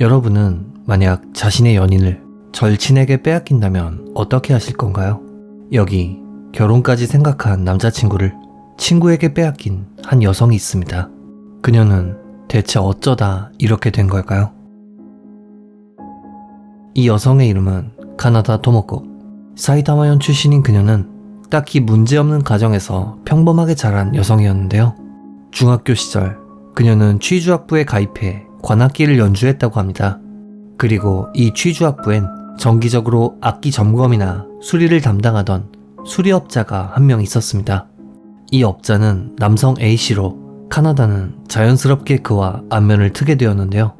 여러분은 만약 자신의 연인을 절친에게 빼앗긴다면 어떻게 하실 건가요? 여기 결혼까지 생각한 남자친구를 친구에게 빼앗긴 한 여성이 있습니다. 그녀는 대체 어쩌다 이렇게 된 걸까요? 이 여성의 이름은 카나다 토모코. 사이타마현 출신인 그녀는 딱히 문제없는 가정에서 평범하게 자란 여성이었는데요. 중학교 시절 그녀는 취주학부에 가입해 관악기를 연주했다고 합니다. 그리고 이 취주학부엔 정기적으로 악기 점검이나 수리를 담당하던 수리업자가 한 명 있었습니다. 이 업자는 남성 A씨로 카나다는 자연스럽게 그와 안면을 트게 되었는데요.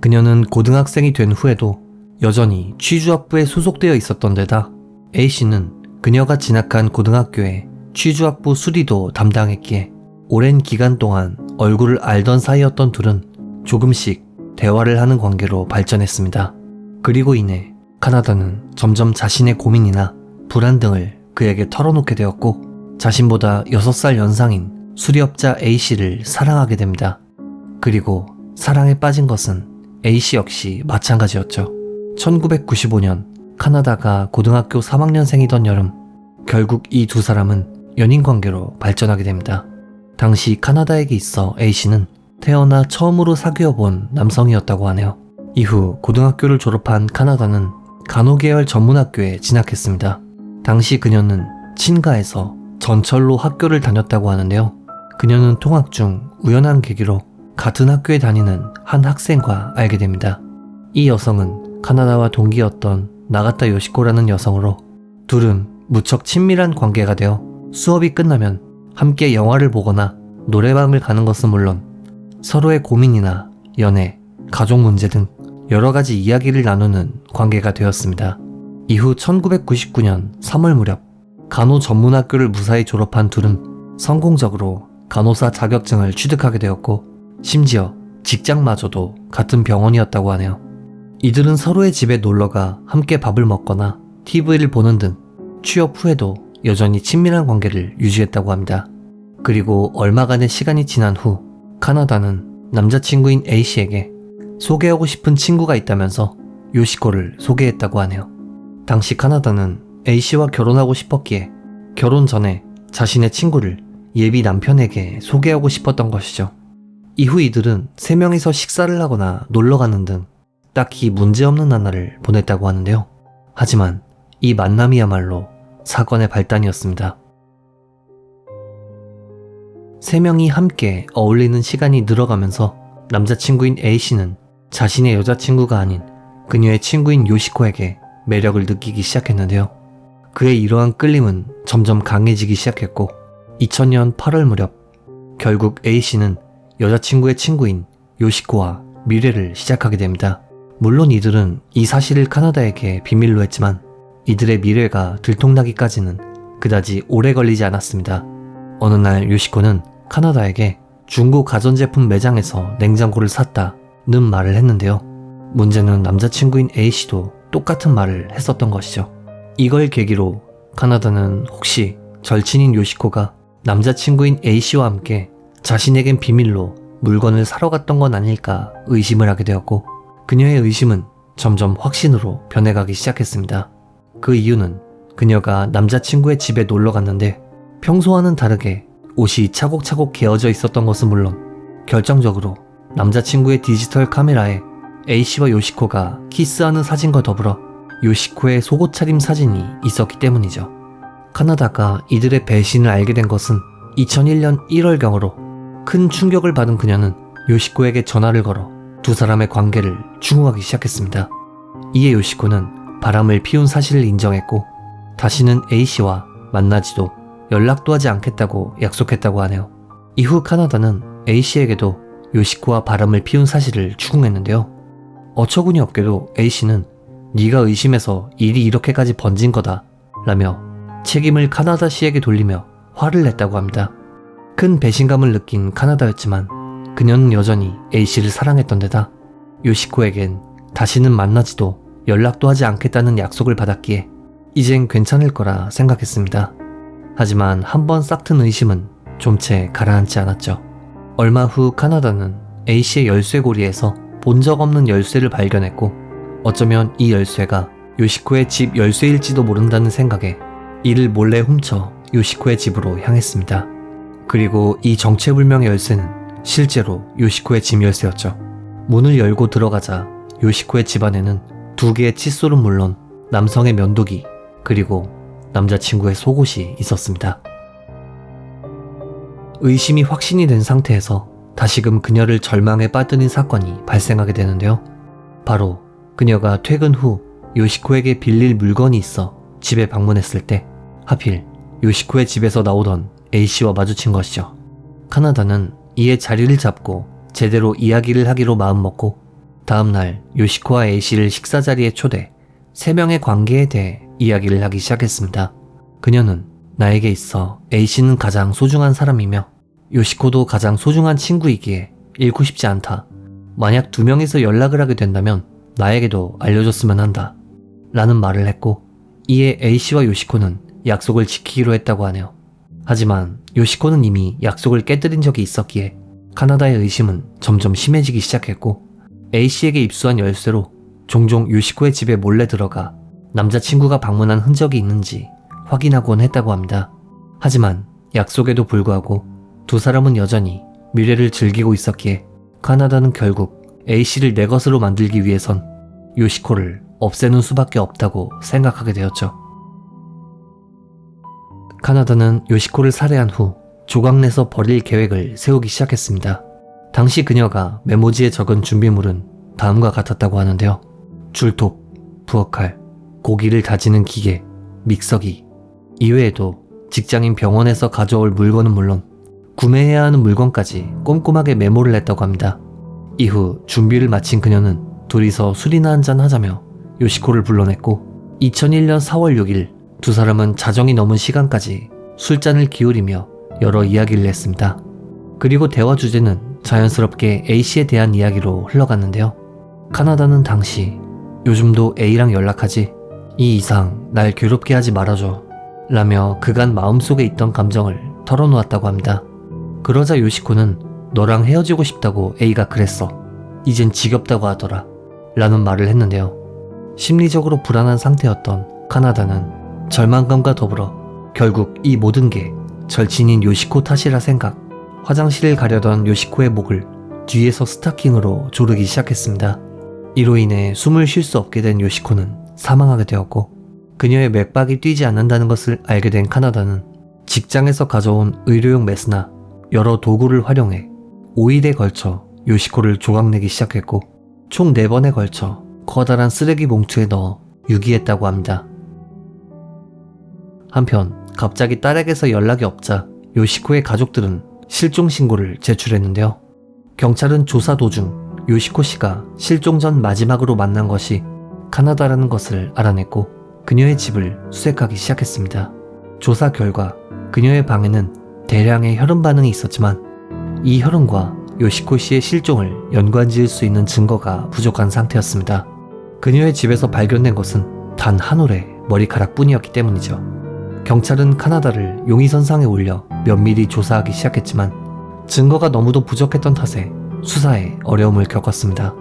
그녀는 고등학생이 된 후에도 여전히 취주학부에 소속되어 있었던 데다 A씨는 그녀가 진학한 고등학교에 취주학부 수리도 담당했기에 오랜 기간 동안 얼굴을 알던 사이였던 둘은 조금씩 대화를 하는 관계로 발전했습니다. 그리고 이내 카나다는 점점 자신의 고민이나 불안 등을 그에게 털어놓게 되었고 자신보다 6살 연상인 수리업자 A씨를 사랑하게 됩니다. 그리고 사랑에 빠진 것은 A씨 역시 마찬가지였죠. 1995년 카나다가 고등학교 3학년생이던 여름 결국 이 두 사람은 연인 관계로 발전하게 됩니다. 당시 카나다에게 있어 A씨는 태어나 처음으로 사귀어 본 남성이었다고 하네요. 이후 고등학교를 졸업한 카나다는 간호계열 전문학교에 진학했습니다. 당시 그녀는 친가에서 전철로 학교를 다녔다고 하는데요. 그녀는 통학 중 우연한 계기로 같은 학교에 다니는 한 학생과 알게 됩니다. 이 여성은 카나다와 동기였던 나가타 요시코라는 여성으로 둘은 무척 친밀한 관계가 되어 수업이 끝나면 함께 영화를 보거나 노래방을 가는 것은 물론 서로의 고민이나 연애, 가족 문제 등 여러 가지 이야기를 나누는 관계가 되었습니다. 이후 1999년 3월 무렵 간호 전문학교를 무사히 졸업한 둘은 성공적으로 간호사 자격증을 취득하게 되었고 심지어 직장마저도 같은 병원이었다고 하네요. 이들은 서로의 집에 놀러가 함께 밥을 먹거나 TV를 보는 등 취업 후에도 여전히 친밀한 관계를 유지했다고 합니다. 그리고 얼마간의 시간이 지난 후 카나다는 남자친구인 A씨에게 소개하고 싶은 친구가 있다면서 요시코를 소개했다고 하네요. 당시 카나다는 A씨와 결혼하고 싶었기에 결혼 전에 자신의 친구를 예비 남편에게 소개하고 싶었던 것이죠. 이후 이들은 세 명이서 식사를 하거나 놀러 가는 등 딱히 문제없는 나날을 보냈다고 하는데요. 하지만 이 만남이야말로 사건의 발단이었습니다. 세 명이 함께 어울리는 시간이 늘어가면서 남자친구인 A씨는 자신의 여자친구가 아닌 그녀의 친구인 요시코에게 매력을 느끼기 시작했는데요. 그의 이러한 끌림은 점점 강해지기 시작했고 2000년 8월 무렵 결국 A씨는 여자친구의 친구인 요시코와 미래를 시작하게 됩니다. 물론 이들은 이 사실을 카나다에게 비밀로 했지만 이들의 미래가 들통나기까지는 그다지 오래 걸리지 않았습니다. 어느 날 요시코는 카나다에게 중고 가전제품 매장에서 냉장고를 샀다는 말을 했는데요. 문제는 남자친구인 A씨도 똑같은 말을 했었던 것이죠. 이걸 계기로 카나다는 혹시 절친인 요시코가 남자친구인 A씨와 함께 자신에겐 비밀로 물건을 사러 갔던 건 아닐까 의심을 하게 되었고 그녀의 의심은 점점 확신으로 변해가기 시작했습니다. 그 이유는 그녀가 남자친구의 집에 놀러 갔는데 평소와는 다르게 옷이 차곡차곡 개어져 있었던 것은 물론 결정적으로 남자친구의 디지털 카메라에 A씨와 요시코가 키스하는 사진과 더불어 요시코의 속옷 차림 사진이 있었기 때문이죠. 카나다가 이들의 배신을 알게 된 것은 2001년 1월경으로 큰 충격을 받은 그녀는 요시코에게 전화를 걸어 두 사람의 관계를 중후하기 시작했습니다. 이에 요시코는 바람을 피운 사실을 인정했고 다시는 A씨와 만나지도 연락도 하지 않겠다고 약속했다고 하네요. 이후 카나다는 A씨에게도 요시코와 바람을 피운 사실을 추궁했는데요. 어처구니 없게도 A씨는 네가 의심해서 일이 이렇게까지 번진 거다 라며 책임을 카나다 씨에게 돌리며 화를 냈다고 합니다. 큰 배신감을 느낀 카나다였지만 그녀는 여전히 A씨를 사랑했던 데다 요시코에겐 다시는 만나지도 연락도 하지 않겠다는 약속을 받았기에 이젠 괜찮을 거라 생각했습니다. 하지만 한 번 싹튼 의심은 좀채 가라앉지 않았죠. 얼마 후 카나다는 A씨의 열쇠고리에서 본 적 없는 열쇠를 발견했고 어쩌면 이 열쇠가 요시코의 집 열쇠일지도 모른다는 생각에 이를 몰래 훔쳐 요시코의 집으로 향했습니다. 그리고 이 정체불명의 열쇠는 실제로 요시코의 집 열쇠였죠. 문을 열고 들어가자 요시코의 집안에는 두 개의 칫솔은 물론 남성의 면도기 그리고 남자친구의 속옷이 있었습니다. 의심이 확신이 된 상태에서 다시금 그녀를 절망에 빠뜨린 사건이 발생하게 되는데요. 바로 그녀가 퇴근 후 요시코에게 빌릴 물건이 있어 집에 방문했을 때 하필 요시코의 집에서 나오던 A씨와 마주친 것이죠. 카나다는 이에 자리를 잡고 제대로 이야기를 하기로 마음먹고 다음날 요시코와 A씨를 식사 자리에 초대 세 명의 관계에 대해 이야기를 하기 시작했습니다. 그녀는 나에게 있어 A씨는 가장 소중한 사람이며 요시코도 가장 소중한 친구이기에 잃고 싶지 않다. 만약 두 명이서 연락을 하게 된다면 나에게도 알려줬으면 한다. 라는 말을 했고 이에 A씨와 요시코는 약속을 지키기로 했다고 하네요. 하지만 요시코는 이미 약속을 깨뜨린 적이 있었기에 카나다의 의심은 점점 심해지기 시작했고 A씨에게 입수한 열쇠로 종종 요시코의 집에 몰래 들어가 남자친구가 방문한 흔적이 있는지 확인하곤 했다고 합니다. 하지만 약속에도 불구하고 두 사람은 여전히 미래를 즐기고 있었기에 카나다는 결국 A씨를 내 것으로 만들기 위해선 요시코를 없애는 수밖에 없다고 생각하게 되었죠. 카나다는 요시코를 살해한 후 조각내서 버릴 계획을 세우기 시작했습니다. 당시 그녀가 메모지에 적은 준비물은 다음과 같았다고 하는데요. 줄톱, 부엌칼, 고기를 다지는 기계, 믹서기, 이외에도 직장인 병원에서 가져올 물건은 물론 구매해야 하는 물건까지 꼼꼼하게 메모를 했다고 합니다. 이후 준비를 마친 그녀는 둘이서 술이나 한잔 하자며 요시코를 불러냈고 2001년 4월 6일 두 사람은 자정이 넘은 시간까지 술잔을 기울이며 여러 이야기를 했습니다. 그리고 대화 주제는 자연스럽게 A씨에 대한 이야기로 흘러갔는데요. 카나다는 당시 요즘도 A랑 연락하지 이 이상 날 괴롭게 하지 말아줘 라며 그간 마음속에 있던 감정을 털어놓았다고 합니다. 그러자 요시코는 너랑 헤어지고 싶다고 A가 그랬어. 이젠 지겹다고 하더라. 라는 말을 했는데요. 심리적으로 불안한 상태였던 카나다는 절망감과 더불어 결국 이 모든 게 절친인 요시코 탓이라 생각, 화장실을 가려던 요시코의 목을 뒤에서 스타킹으로 조르기 시작했습니다. 이로 인해 숨을 쉴 수 없게 된 요시코는 사망하게 되었고, 그녀의 맥박이 뛰지 않는다는 것을 알게 된 카나다는 직장에서 가져온 의료용 메스나 여러 도구를 활용해 5일에 걸쳐 요시코를 조각내기 시작했고, 총 4번에 걸쳐 커다란 쓰레기 봉투에 넣어 유기했다고 합니다. 한편 갑자기 딸에게서 연락이 없자 요시코의 가족들은 실종 신고를 제출했는데요. 경찰은 조사 도중 요시코 씨가 실종 전 마지막으로 만난 것이 카나다라는 것을 알아냈고 그녀의 집을 수색하기 시작했습니다. 조사 결과 그녀의 방에는 대량의 혈흔 반응이 있었지만 이 혈흔과 요시코 씨의 실종을 연관 지을 수 있는 증거가 부족한 상태였습니다. 그녀의 집에서 발견된 것은 단 한 올의 머리카락 뿐이었기 때문이죠. 경찰은 카나다를 용의선상에 올려 면밀히 조사하기 시작했지만 증거가 너무도 부족했던 탓에 수사에 어려움을 겪었습니다.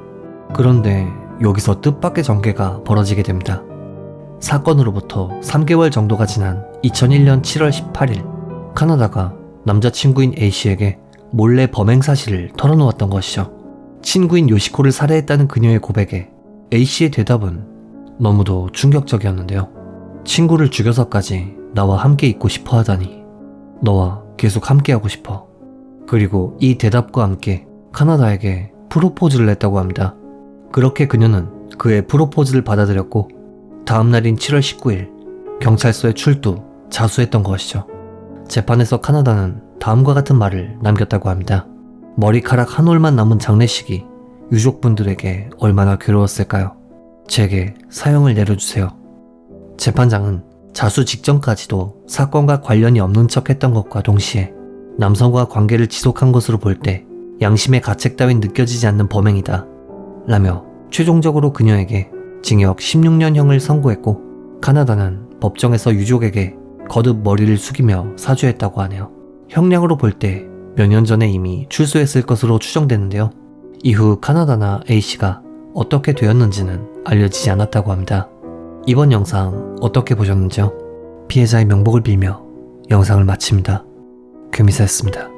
그런데 여기서 뜻밖의 전개가 벌어지게 됩니다. 사건으로부터 3개월 정도가 지난 2001년 7월 18일, 카나다가 남자친구인 A씨에게 몰래 범행 사실을 털어놓았던 것이죠. 친구인 요시코를 살해했다는 그녀의 고백에 A씨의 대답은 너무도 충격적이었는데요. 친구를 죽여서까지 나와 함께 있고 싶어 하다니. 너와 계속 함께 하고 싶어. 그리고 이 대답과 함께 카나다에게 프로포즈를 했다고 합니다. 그렇게 그녀는 그의 프로포즈를 받아들였고 다음 날인 7월 19일 경찰서에 출두, 자수했던 것이죠. 재판에서 카나다는 다음과 같은 말을 남겼다고 합니다. 머리카락 한 올만 남은 장례식이 유족분들에게 얼마나 괴로웠을까요? 제게 사형을 내려주세요. 재판장은 자수 직전까지도 사건과 관련이 없는 척 했던 것과 동시에 남성과 관계를 지속한 것으로 볼 때 양심의 가책 따윈 느껴지지 않는 범행이다. 라며 최종적으로 그녀에게 징역 16년형을 선고했고 카나다는 법정에서 유족에게 거듭 머리를 숙이며 사죄했다고 하네요. 형량으로 볼 때 몇 년 전에 이미 출소했을 것으로 추정되는데요. 이후 카나다나 A씨가 어떻게 되었는지는 알려지지 않았다고 합니다. 이번 영상 어떻게 보셨는지요? 피해자의 명복을 빌며 영상을 마칩니다. 금이사였습니다.